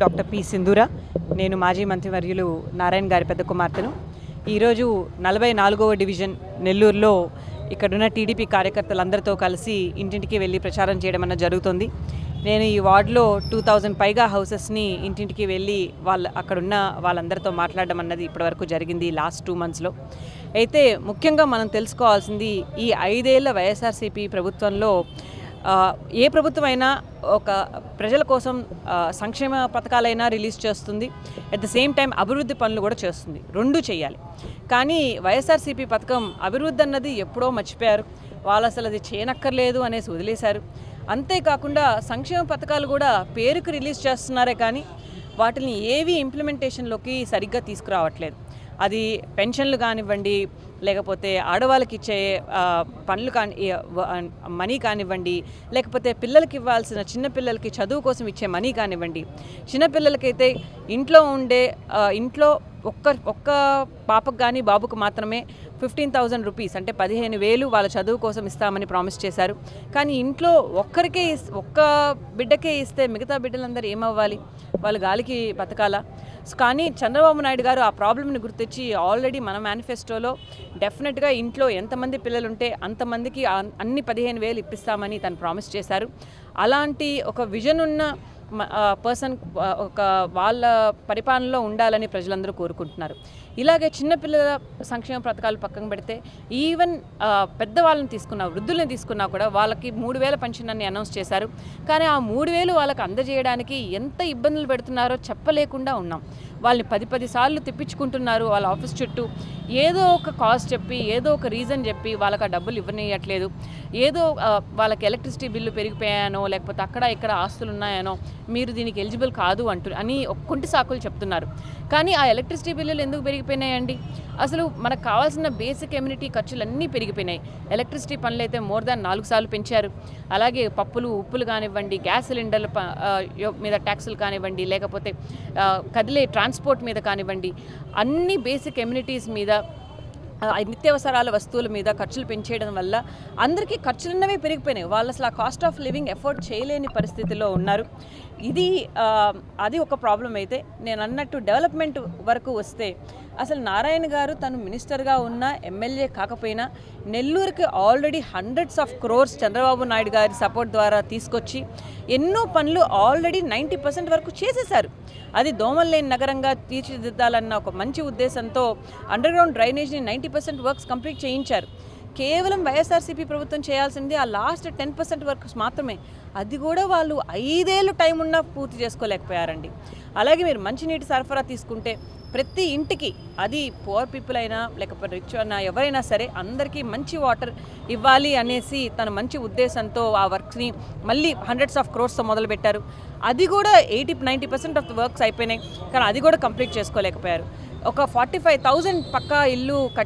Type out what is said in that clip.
Doctor P సింధూర నేను మాజీ మంత్రివర్యులు నారాయణ గారి పెద్ద కుమార్తెను. ఈరోజు నలభై నాలుగవ డివిజన్ నెల్లూరులో ఇక్కడున్న టీడీపీ కార్యకర్తలందరితో కలిసి ఇంటింటికి వెళ్ళి ప్రచారం చేయడం అన్న జరుగుతుంది. నేను ఈ వార్డులో టూ థౌజండ్ పైగా హౌసెస్ని ఇంటింటికి వెళ్ళి వాళ్ళ అక్కడున్న వాళ్ళందరితో మాట్లాడడం అన్నది ఇప్పటివరకు జరిగింది లాస్ట్ టూ మంత్స్లో. అయితే ముఖ్యంగా మనం తెలుసుకోవాల్సింది ఈ ఐదేళ్ళ వైఎస్ఆర్సీపీ ప్రభుత్వంలో ఏ ప్రభుత్వం అయినా ఒక ప్రజల కోసం సంక్షేమ పథకాలైనా రిలీజ్ చేస్తుంది. అట్ ద సేమ్ టైం అభివృద్ధి పనులు కూడా చేస్తుంది. రెండు చేయాలి. కానీ వైఎస్ఆర్సీపీ పథకం అభివృద్ధి అన్నది ఎప్పుడో మర్చిపోయారు. వాళ్ళు అసలు అది చేయనక్కర్లేదు అనేసి వదిలేశారు. అంతేకాకుండా సంక్షేమ పథకాలు కూడా పేరుకు రిలీజ్ చేస్తున్నారే కానీ వాటిని ఏవి ఇంప్లిమెంటేషన్లోకి సరిగ్గా తీసుకురావట్లేదు. అది పెన్షన్లు కానివ్వండి లేకపోతే ఆడవాళ్ళకి ఇచ్చే పనులు కాని మనీ కానివ్వండి లేకపోతే పిల్లలకి ఇవ్వాల్సిన చిన్నపిల్లలకి చదువు కోసం ఇచ్చే మనీ కానివ్వండి చిన్నపిల్లలకైతే ఇంట్లో ఉండే ఇంట్లో ఒక్క ఒక్క పాపకు కానీ బాబుకు మాత్రమే ఫిఫ్టీన్ థౌజండ్ రూపీస్ అంటే పదిహేను వేలు వాళ్ళ చదువు కోసం ఇస్తామని ప్రామిస్ చేశారు. కానీ ఇంట్లో ఒక్కరికే ఒక్క బిడ్డకే ఇస్తే మిగతా బిడ్డలందరూ ఏమవ్వాలి? వాళ్ళు గాలికి బతకాలా? సో కానీ చంద్రబాబు నాయుడు గారు ఆ ప్రాబ్లమ్ని గుర్తించి ఆల్రెడీ మన మేనిఫెస్టోలో డెఫినెట్గా ఇంట్లో ఎంతమంది పిల్లలు ఉంటే అంతమందికి అన్ని పదిహేను వేలు ఇప్పిస్తామని తను ప్రామిస్ చేశారు. అలాంటి ఒక విజన్ ఉన్న పర్సన్ ఒక వాళ్ళ పరిపాలనలో ఉండాలని ప్రజలందరూ కోరుకుంటున్నారు. ఇలాగే చిన్నపిల్లల సంక్షేమ పథకాలు పక్కన పెడితే ఈవెన్ పెద్దవాళ్ళని తీసుకున్న వృద్ధుల్ని తీసుకున్నా కూడా వాళ్ళకి మూడు వేల పెన్షన్ అని అనౌన్స్ చేశారు. కానీ ఆ మూడు వేలు వాళ్ళకి అందజేయడానికి ఎంత ఇబ్బందులు పెడుతున్నారో చెప్పలేకుండా ఉన్నాం. వాళ్ళని పది పది సార్లు తిప్పించుకుంటున్నారు వాళ్ళ ఆఫీస్ చుట్టూ. ఏదో ఒక కాజ్ చెప్పి ఏదో ఒక రీజన్ చెప్పి వాళ్ళకి ఆ డబ్బులు ఇవ్వనియట్లేదు. ఏదో వాళ్ళకి ఎలక్ట్రిసిటీ బిల్లు పెరిగిపోయానో లేకపోతే అక్కడ ఇక్కడ ఆస్తులు ఉన్నాయనో మీరు దీనికి ఎలిజిబుల్ కాదు అంటూ అని ఒక్కొంటి సాకులు చెప్తున్నారు. కానీ ఆ ఎలక్ట్రిసిటీ బిల్లులు ఎందుకు పెరిగిపోయినాయండి? అసలు మనకు కావాల్సిన బేసిక్ ఎమ్యూనిటీ ఖర్చులన్నీ పెరిగిపోయినాయి. ఎలక్ట్రిసిటీ పనులు అయితే మోర్ దాన్ నాలుగు సార్లు పెంచారు. అలాగే పప్పులు ఉప్పులు కానివ్వండి గ్యాస్ సిలిండర్ల మీద ట్యాక్సులు కానివ్వండి లేకపోతే కదిలే కదిలే ట్రాన్స్పోర్ట్ మీద కానివ్వండి అన్ని బేసిక్ ఎమ్యూనిటీస్ మీద నిత్యావసరాల వస్తువుల మీద ఖర్చులు పెంచేయడం వల్ల అందరికీ ఖర్చులున్నవే పెరిగిపోయినాయి. వాళ్ళు అసలు ఆ కాస్ట్ ఆఫ్ లివింగ్ ఎఫోర్డ్ చేయలేని పరిస్థితిలో ఉన్నారు. ఇది అది ఒక ప్రాబ్లం అయితే. నేను అన్నట్టు డెవలప్మెంట్ వరకు వస్తే అసలు నారాయణ గారు తను మినిస్టర్గా ఉన్న ఎమ్మెల్యే కాకపోయినా నెల్లూరుకి already hundreds of crores Chandrababu Naidu గారి సపోర్ట్ ద్వారా తీసుకొచ్చి ఎన్నో పనులు ఆల్రెడీ నైంటీ పర్సెంట్ వరకు చేసేశారు. అది దోమలు లేని నగరంగా తీర్చిదిద్దాలన్న ఒక మంచి ఉద్దేశంతో అండర్గ్రౌండ్ డ్రైనేజ్ని నైంటీ పర్సెంట్ వర్క్స్ కంప్లీట్ చేయించారు. కేవలం వైఎస్ఆర్సీపీ ప్రభుత్వం చేయాల్సింది ఆ లాస్ట్ టెన్ పర్సెంట్ వర్క్స్ మాత్రమే. అది కూడా వాళ్ళు ఐదేళ్ళు టైం ఉన్నా పూర్తి చేసుకోలేకపోయారండి. అలాగే మీరు మంచినీటి సరఫరా తీసుకుంటే ప్రతి ఇంటికి అది పువర్ పీపుల్ అయినా లేకపోతే రిచ్ అయినా ఎవరైనా సరే అందరికీ మంచి వాటర్ ఇవ్వాలి అనేసి తన మంచి ఉద్దేశంతో ఆ వర్క్స్ని మళ్ళీ హండ్రెడ్స్ ఆఫ్ క్రోర్స్తో మొదలుపెట్టారు. అది కూడా eighty ninety percent of the works అయిపోయినాయి. కానీ అది కూడా కంప్లీట్ చేసుకోలేకపోయారు. ఒక ఫార్టీ ఫైవ్ థౌజండ్ పక్కా ఇల్లు కట్